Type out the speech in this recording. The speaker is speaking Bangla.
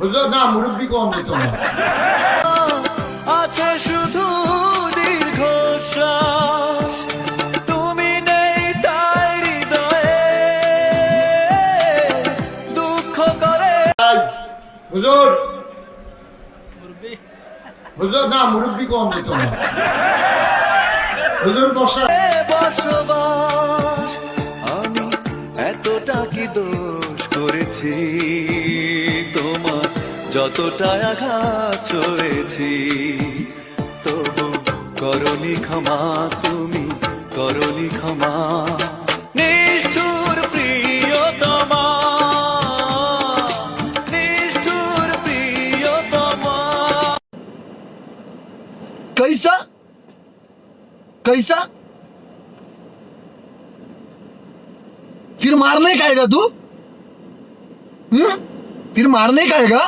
হুজুর না মুরব্বী কম দিত আছে শুধু দীর্ঘশ্বাস। তুমি নেই তাই হৃদয়ে। দুঃখ করে। হুজুর হুজুর না মুরব্বী কম দিত হুজুর বসা বসবাস আমি এতটা কি দোষ করেছি তোমার যতটা আঘাত হয়েছি তবু করনি ক্ষমা তুমি করনি ক্ষমা নিষ্ঠুর প্রিয়তমা নিষ্ঠুর প্রিয়তমা कैसा कैसा फिर मारने का आएगा तू हम्म? फिर मारने का आएगा